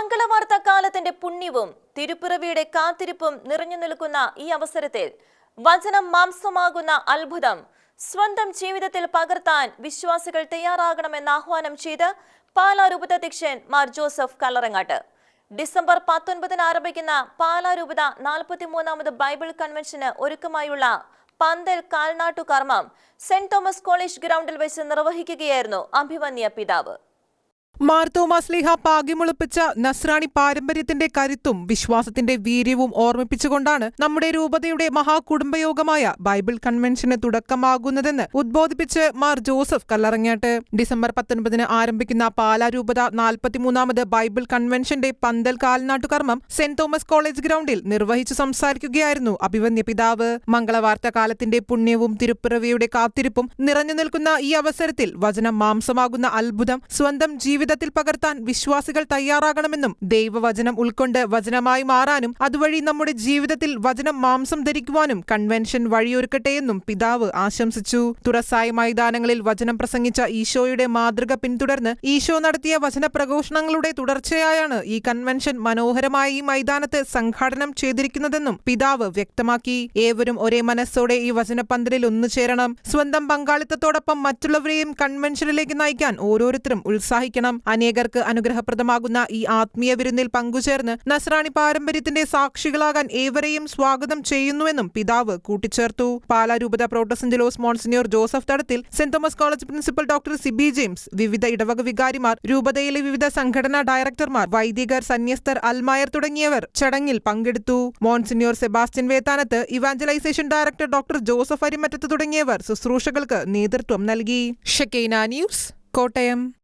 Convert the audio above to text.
മംഗളവാർത്ത കാലത്തിന്റെ പുണ്യവും തിരുപ്പിറവിയുടെ കാത്തിരിപ്പും നിറഞ്ഞു നിൽക്കുന്ന ഈ അവസരത്തിൽ വചനം മാംസമാകുന്ന അത്ഭുതം സ്വന്തം ജീവിതത്തിൽ പകർത്താൻ വിശ്വാസികൾ തയ്യാറാകണമെന്ന് ആഹ്വാനം ചെയ്ത് പാലാ രൂപതാധ്യക്ഷൻ മാർ ജോസഫ് കല്ലറങ്ങാട്ട്. ഡിസംബർ പത്തൊൻപതിന് ആരംഭിക്കുന്ന പാലാ രൂപത നാൽപ്പത്തിമൂന്നാമത് ബൈബിൾ കൺവെൻഷന് ഒരുക്കമായുള്ള പന്തൽ കാൽനാട്ടു കർമ്മം സെന്റ് തോമസ് കോളേജ് ഗ്രൗണ്ടിൽ വെച്ച് നിർവഹിക്കുകയായിരുന്നു അഭിമന്യ പിതാവ്. മാർത്തോമാസ്ലിഹ പാകിമുളപ്പിച്ച നസ്രാണി പാരമ്പര്യത്തിന്റെ കരുത്തും വിശ്വാസത്തിന്റെ വീര്യവും ഓർമ്മിപ്പിച്ചുകൊണ്ടാണ് നമ്മുടെ രൂപതയുടെ മഹാകുടുംബയോഗമായ ബൈബിൾ കൺവെൻഷന് തുടക്കമാകുന്നതെന്ന് ഉദ്ബോധിപ്പിച്ച് മാർ ജോസഫ് കല്ലറങ്ങാട്ട്. ഡിസംബർ പത്തൊൻപതിന് ആരംഭിക്കുന്ന പാലാ രൂപത നാൽപ്പത്തിമൂന്നാമത് ബൈബിൾ കൺവെൻഷന്റെ പന്തൽ കാൽനാട്ടുകർമ്മം സെന്റ് തോമസ് കോളേജ് ഗ്രൗണ്ടിൽ നിർവഹിച്ചു സംസാരിക്കുകയായിരുന്നു അഭിവന്യ പിതാവ്. മംഗളവാർത്ത കാലത്തിന്റെ പുണ്യവും തിരുപ്പിറവിയുടെ കാത്തിരിപ്പും നിറഞ്ഞു നിൽക്കുന്ന ഈ അവസരത്തിൽ വചനം മാംസമാകുന്ന അത്ഭുതം സ്വന്തം ജീവിതത്തിൽ പകർത്താൻ വിശ്വാസികൾ തയ്യാറാകണമെന്നും ദൈവവചനം ഉൾക്കൊണ്ട് വചനമായി മാറാനും അതുവഴി നമ്മുടെ ജീവിതത്തിൽ വചനം മാംസം ധരിക്കുവാനും കൺവെൻഷൻ വഴിയൊരുക്കട്ടെയെന്നും പിതാവ് ആശംസിച്ചു. തുറസായ മൈതാനങ്ങളിൽ വചനം പ്രസംഗിച്ച ഈശോയുടെ മാതൃക പിന്തുടർന്ന് ഈശോ നടത്തിയ വചന പ്രഘോഷണങ്ങളുടെ തുടർച്ചയായാണ് ഈ കൺവെൻഷൻ മനോഹരമായി ഈ മൈതാനത്ത് സംഘാടനം ചെയ്തിരിക്കുന്നതെന്നും പിതാവ് വ്യക്തമാക്കി. ഏവരും ഒരേ മനസ്സോടെ ഈ വചനപന്തലിൽ ഒന്നുചേരണം സ്വന്തം പങ്കാളിത്തത്തോടൊപ്പം മറ്റുള്ളവരെയും കൺവെൻഷനിലേക്ക് നയിക്കാൻ ഓരോരുത്തരും ഉത്സാഹിക്കണം. അനേകർക്ക് അനുഗ്രഹപ്രദമാകുന്ന ഈ ആത്മീയ വിരുന്നിൽ പങ്കുചേർന്ന് നസ്രാണി പാരമ്പര്യത്തിന്റെ സാക്ഷികളാകാൻ ഏവരെയും സ്വാഗതം ചെയ്യുന്നുവെന്നും പിതാവ് കൂട്ടിച്ചേർത്തു. പാലാ രൂപത പ്രോട്ടസെന്റലോസ് Monsignor Joseph Thadathil Saint Thomas college principal doctor Siby James വിവിധ ഇടവക വികാരിമാർ രൂപതയിലെ വിവിധ സംഘടനാ ഡയറക്ടർമാർ വൈദികർ സന്യസ്തർ അൽമായർ തുടങ്ങിയവർ ചടങ്ങിൽ പങ്കെടുത്തു. Monsignor Sebastian Vethanath evangelisation director doctor Joseph Arimattath തുടങ്ങിയവർ ശുശ്രൂഷകൾക്ക് നേതൃത്വം നൽകി. Shekinah news Kottayam.